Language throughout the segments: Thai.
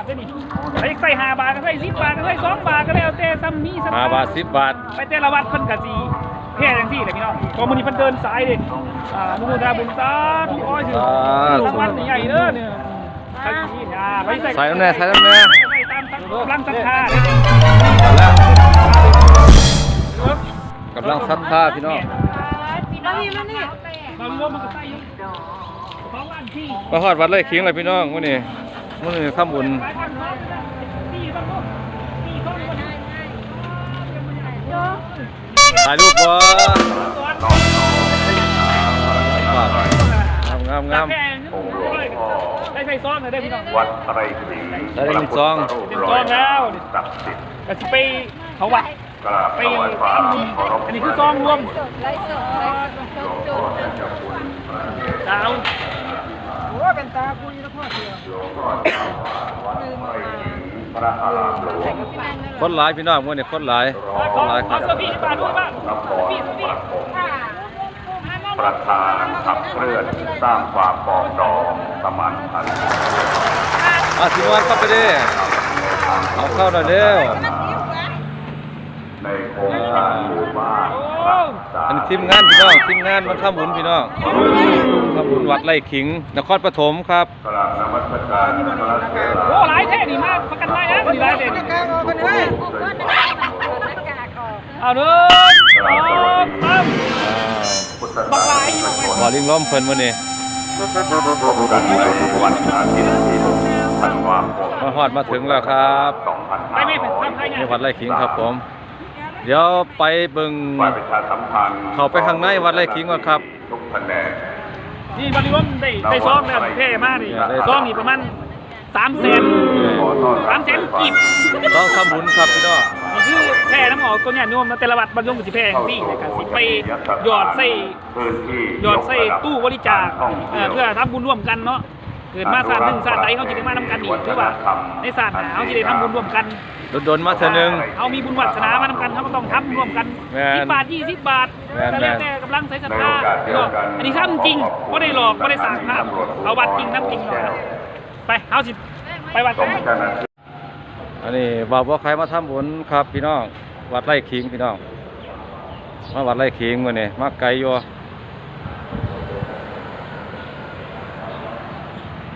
บได้นี่ไปใส่ห้าบาทก็ใส่สิบบาทก็ใส่สองบาทก็แล้วแต่ซ้ำมีซ้ำห้าบาทสิบบาท ไปแต่ละวัดเพิ่นกะจีแพร่จังซี่แหละพี่น้องพอมื้อนี้เพิ่นเดินสายเด้อ่านุโมทนาบุญสาธุอ้อยถึงรางวัลใหญ่ๆเด้อเนี่ยใส่ที่อ่าไปใส่ใส่น้ำแน่ใส่น้ำแน่ใส่ตามกำลังศรัทธาเด้แล้วกำลังซัดผ้าพี่น้องมาพี่มานี่บางรวมมันก็ใส่อยู่สองล้านที่มาฮอดวัดไร่ขิงเลยพี่น้องมื้อนี้ มื้อนี้ทำบุญหลายพันเนาะที่ต้องรู้ที่ต้องรู้ถ่ายรูปบ่สอนงามงามแพร่ได้ใส่ซองเลยได้พี่น้องวัดไตรศรีได้เป็นซองเป็นซองแล้วศักดิ์สิทธิ์ก็สิไปเขาวัดกราบไปถวายความเคารพอันนี้คือซองรวม ไล่สดไล่สดโจโจดาวพระอารามหลวงคนหลายพี่น้องมื้อนี้คนหลายขอคนหลายขคอรับเสื้อพี่ที่บ้านด้วยบ้างพี่สุพี่ประธานขับเคลื่อนสร้างความปรองดองสมานฉันท์อะสิวันเข้าไปเด้เอาเข้าหน่อยเร็วในโครงการหมู่บ้านรักษา อันนี้ทีมงานพี่น้องทีมงานมันทำบุญพี่น้องทำบุญวัดไร่ขิง นครปฐมครับกราบนมัสการพระเถระโอ้หลายแท่นี่มากประกันได้นะมีหลายเด่นเอาเด้อสองสามพุทธบักศาหลายสอยู่นิกชบ่อนลิงล้อมเพิ่นมื้อนี้พบกันในวันอาทิตย์ที่6ธันวาคมมาฮอดมาถึงแล้วครับไปไม่เป็นทำใครนี่เนี่ยวัดไร่ขิงครับผม เดี๋ยวไปเบิ่งฝ่ายประชาสัมพันธ์เข้าไปข้างในวัดไร่ขิงก่อนครับทุกแผนก นี่บริวารได้ได้ซองแล้วเท่มากนี่ซองนี่ประมาณสามแสนขอต้อนสารับมแสนกีบต้องทำบุญครับพี่น้องนี่คือแพร่น้ำหอมตัวเนี่ยนิยมแต่ละวัดบรรยงสิแพร่ที่นะครับสิไปหยอดใส่พื้นที่หยอดใส่ตู้บริจาคเอ่อเพื่อทำบุญร่วมกันเนาะ เกิดมาศาสตร์หนึ่งศาสตร์ใดเขาจะได้มาทำกันอีกคือว่าในศาสตร์หนาเขาจะได้ทำบุญร่วมกันโดนๆมาเทื่อนึงเขามีบุญวัฒนามาทำกันเขาก็ต้องทำร่วมกันแม่นสิบบาทยี่สิบบาทแม่นแต่แล้วแต่กำลังใส่ศรัทธาเนาะอันนี้ทำจริงไม่ได้หลอกไม่ได้สั่งภาพเขาวัดจริงน้ำจริงเนาะไปเอาสิไปวัดตรกันงเจ้าหน้าที่อันนี้บ่าวบ่ใครมาทำบุญครับพี่น้องวัดไร่ขิงพี่น้องมาวัดไร่ขิงมื้อนี้มาไกลอยู่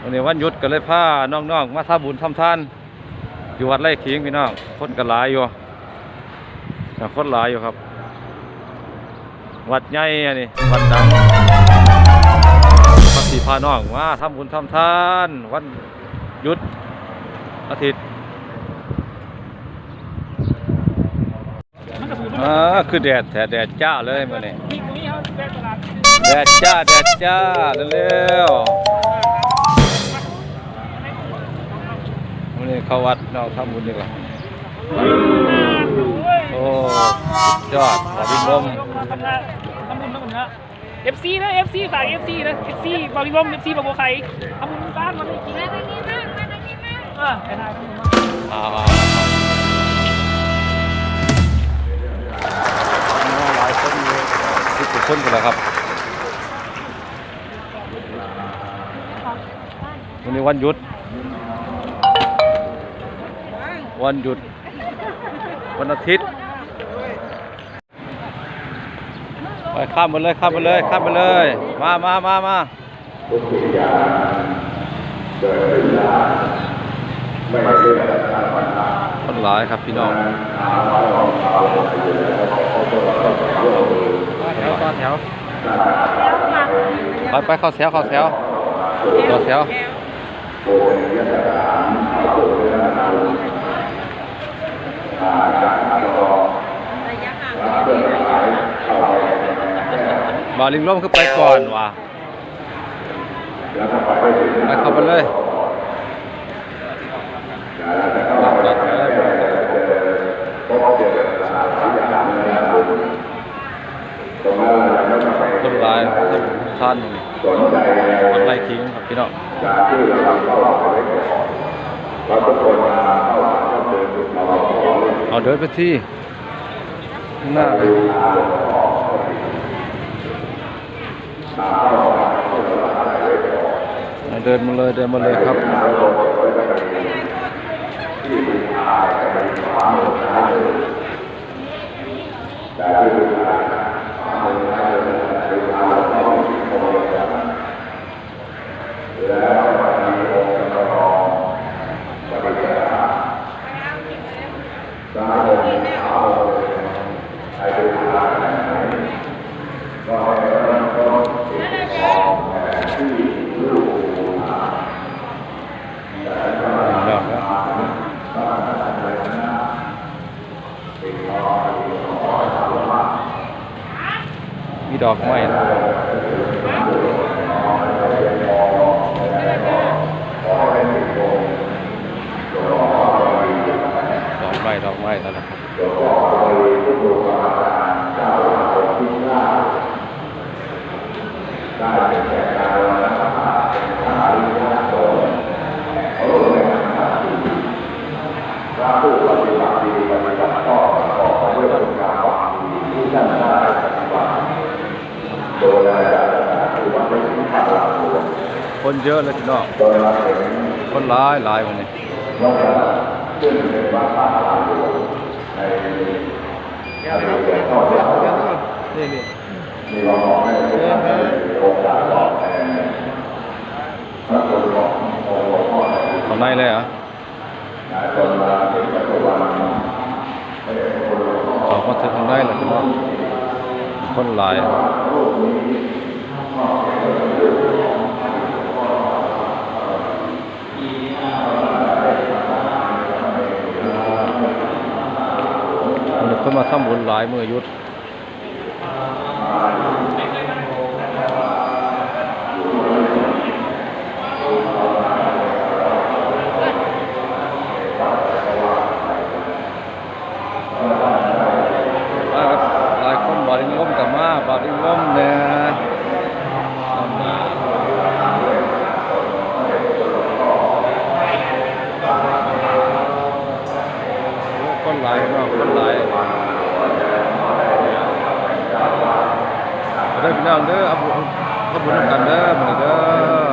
วันนี้วันหยุดก็เลยพาน้องๆมาทำบุญทำทาน อยู่วัดไร่ขิงพี่น้องคนก็หลายอยู่ต่คนหลายอยู่ครับ วัดใหญ่อันนี้วัดดังพระสีพาน้องมาทำบุญทำทาน วันหยุดอาทิตย์อ่าคือแดดแดดแดดจ้าเลยมื่อนี้นี่ตรงนี้เขาแดแดดจ้าแดดจ้าเร็วๆ นี้เข้าวัดนอกทำบุญดีกว่าโอ้สุดยอดขอบินลมทำบุญทำบุญทำบุญนะ FC นะ FC ฝาก FC นะ FC บริวาร FC บางบัวไข่ทำบุญบ้านมันเลยกินมาทางนี้มากมาทางนี้มากเออไปได้ทำบุญมาอ่าหลายคนอยู่สิบกว่าคนกันแล้วครับวันนี้วันหยุด วันหยุด วันอาทิตย์ ไปข้ามไปเลยข้ามไปเลยข้ามไปเลย มามามามาทุกสิ่งอย่างเกิดขึ้นได้ไม่ได้เรื่องการปัญหาคนหลายครับพี่น้องหาไว้ของเขาอยู่แล้วเขาก็ต้องร่วมมือแถวต่อแถวไปไปเข้าแถวเข้าแถวเข้าแถว โดยยถการเขาเรื่องล้อาจารย์รอระยะห่างเข้าไปบาลิงล้มคือไปก่อนว่ะไปเข้าไปเลยแล้วก็เข้าไปพบเจอสถานท่างนั้นนะครับตรงนั้นไม่ต้องไปคนหลายท่านสนใจวัดไร่ขิงครับพี่น้องจากที่เราทำเข้าออกไปก่อนเราทุกคนมา เอาเดินไปที่หน้าเดินมาเลยเดินมาเลยครับแต่ มีดอกไม้นะดอกไม้ดอกไม้นั่นแหละครับ คนเยอะเลยพี่น้องคนหลายหลายวันนี้นี่นี่ข้างในเลยเหรอออกมาถึงข้างในเลยพี่น้องคนหลายมันเพิ่นมาทำบุญหลายมือยุดมาครับหลายคนบาดิงล้มกับมาบาดิงล้มเนี่ยคนหลายเนาะคนหลาย เอาได้อ พี่น้องเด้อเอาบุญเอาบุญนำกันเด้อมื้อนี้เด้อ